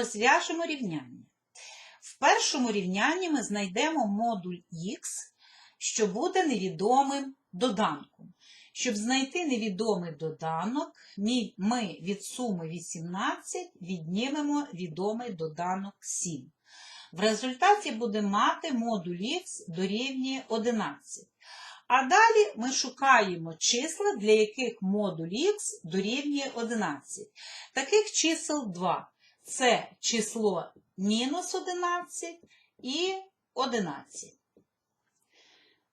розв'яжемо рівняння. В першому рівнянні ми знайдемо модуль х, що буде невідомим доданком. Щоб знайти невідомий доданок, ми від суми 18 віднімемо відомий доданок 7. В результаті будемо мати модуль х дорівнює 11. А далі ми шукаємо числа, для яких модуль х дорівнює 11. Таких чисел 2. Це число мінус 11 і 11.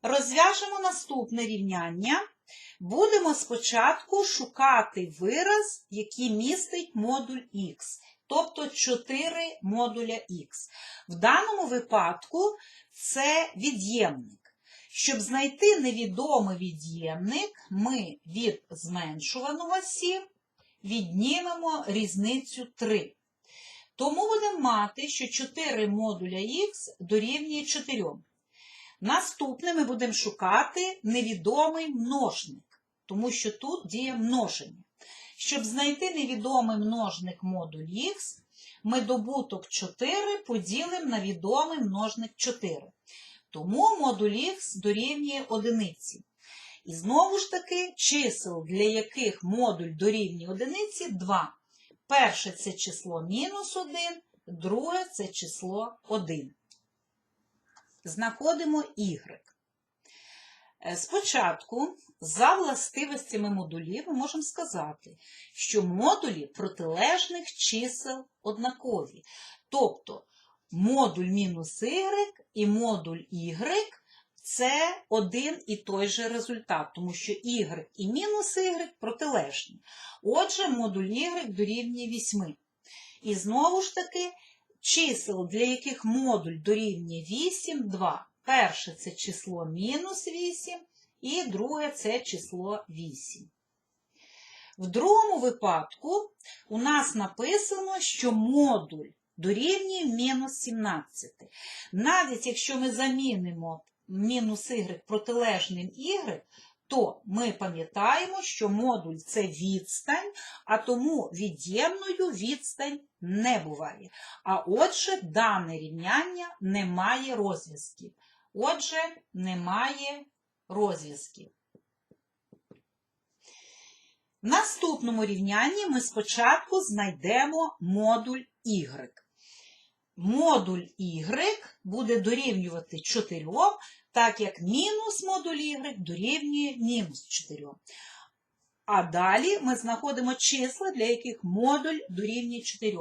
Розв'яжемо наступне рівняння. Будемо спочатку шукати вираз, який містить модуль х, тобто 4 модуля х. В даному випадку це від'ємник. Щоб знайти невідомий від'ємник, ми від зменшуваного 7 віднімемо різницю 3. Тому будемо мати, що 4 модуля х дорівнює 4. Наступне ми будемо шукати невідомий множник, тому що тут діє множення. Щоб знайти невідомий множник модуль х, ми добуток 4 поділимо на відомий множник 4. Тому модуль х дорівнює 1. І знову ж таки, чисел, для яких модуль дорівнює 1, 2. Перше це число мінус 1, друге це число 1. Знаходимо y. Е, Спочатку, за властивостями модулів, ми можемо сказати, що модулі протилежних чисел однакові. Тобто модуль мінус y і модуль y це один і той же результат, тому що y і мінус y протилежні. Отже, модуль y дорівнює 8. І знову ж таки, чисел, для яких модуль дорівнює 8, 2. Перше це число мінус 8, і друге це число 8. В другому випадку у нас написано, що модуль дорівнює мінус 17. Навіть якщо ми замінимо мінус y протилежним y, то ми пам'ятаємо, що модуль це відстань, а тому від'ємною відстань не буває. А отже, дане рівняння не має розв'язків. Отже, немає розв'язків. В наступному рівнянні ми спочатку знайдемо модуль y. Модуль y буде дорівнювати 4, так як мінус модуль y дорівнює мінус 4. А далі ми знаходимо числа, для яких модуль дорівнює 4.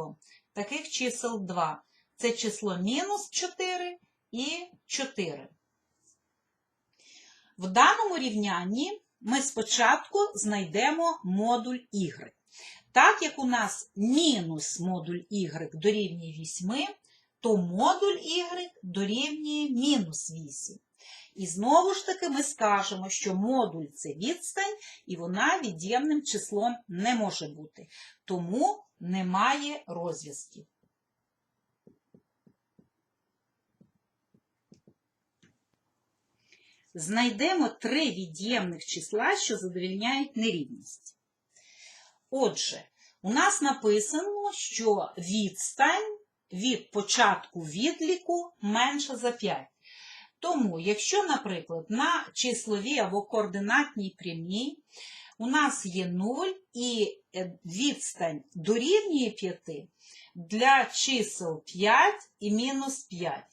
Таких чисел 2. Це число мінус 4 і 4. В даному рівнянні ми спочатку знайдемо модуль y. Так як у нас мінус модуль y дорівнює 8, то модуль y дорівнює мінус 8. І знову ж таки ми скажемо, що модуль це відстань, і вона від'ємним числом не може бути. Тому немає розв'язків. Знайдемо три від'ємних числа, що задовільняють нерівність. Отже, у нас написано, що відстань від початку відліку менша за 5. Тому, якщо, наприклад, на числовій або координатній прямій у нас є 0 і е, відстань дорівнює 5 для чисел 5 і мінус 5.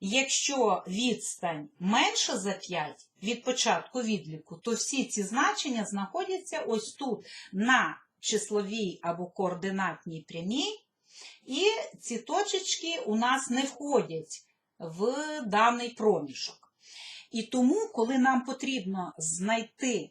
Якщо відстань менша за 5 від початку відліку, то всі ці значення знаходяться ось тут на числовій або координатній прямій, і ці точечки у нас не входять в даний проміжок. І тому, коли нам потрібно знайти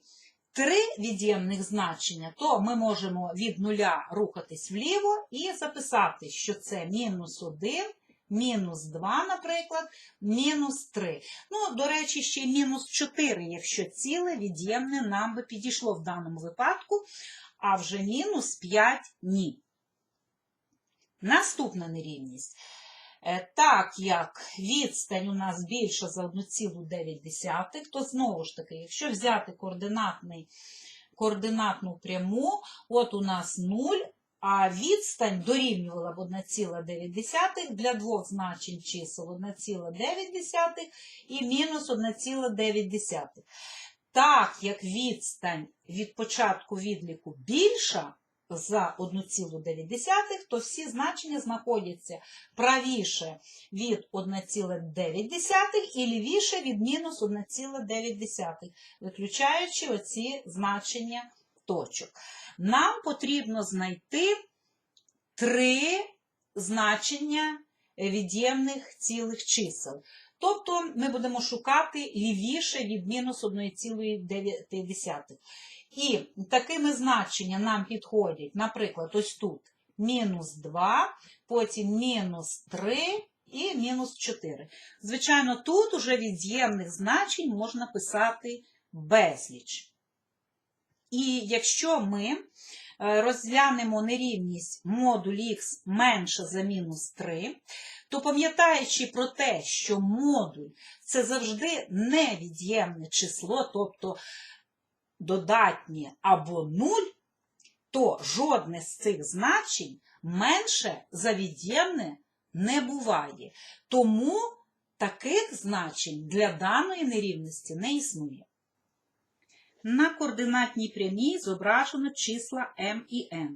три від'ємних значення, то ми можемо від нуля рухатись вліво і записати, що це мінус 1, мінус 2, наприклад, мінус 3. Ну, до речі, ще мінус 4, якщо ціле від'ємне нам би підійшло в даному випадку, а вже мінус 5 ні. Наступна нерівність. Е, Так як відстань у нас більша за 1,9, то знову ж таки, якщо взяти координатний, координатну пряму, от у нас 0, а відстань дорівнювала б 1,9 для двох значень чисел 1,9 і мінус 1,9. Так як відстань від початку відліку більша за 1,9, то всі значення знаходяться правіше від 1,9 і лівіше від мінус 1,9, виключаючи оці значення точок. Нам потрібно знайти три значення від'ємних цілих чисел. Тобто ми будемо шукати лівіше від мінус 1,9. І такими значеннями нам підходять, наприклад, ось тут мінус 2, потім мінус 3 і мінус 4. Звичайно, тут уже від'ємних значень можна писати безліч. І якщо ми розглянемо нерівність модуль х менше за мінус 3, то пам'ятаючи про те, що модуль це завжди невід'ємне число, тобто додатнє або 0, то жодне з цих значень менше за від'ємне не буває. Тому таких значень для даної нерівності не існує. На координатній прямій зображено числа m і n.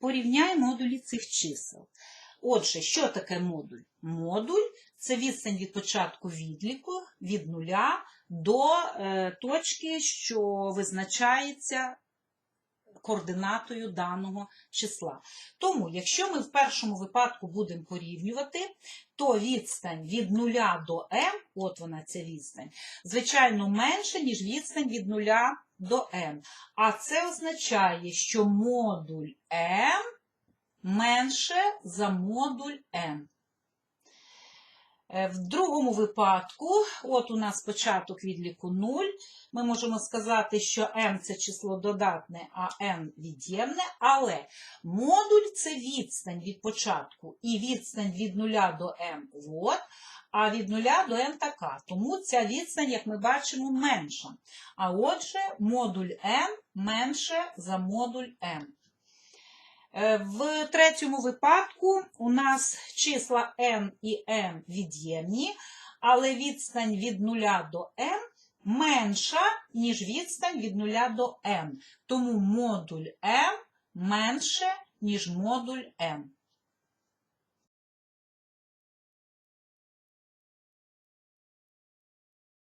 Порівняй модулі цих чисел. Отже, що таке модуль? Модуль це відстань від початку відліку від нуля до е, точки, що визначається координатою даного числа. Тому, якщо ми в першому випадку будемо порівнювати, то відстань від 0 до m, от вона ця відстань, звичайно, менша, ніж відстань від 0 до N. А це означає, що модуль m менше за модуль n. Е, В другому випадку, от у нас початок відліку 0, ми можемо сказати, що m це число додатне, а n від'ємне, але модуль це відстань від початку, і відстань від 0 до m от, а від 0 до n така. Тому ця відстань, як ми бачимо, менша. А отже, модуль m менше за модуль m. Е, В третьому випадку у нас числа n і m від'ємні, але відстань від 0 до m менша, ніж відстань від 0 до m. Тому модуль m менше, ніж модуль m.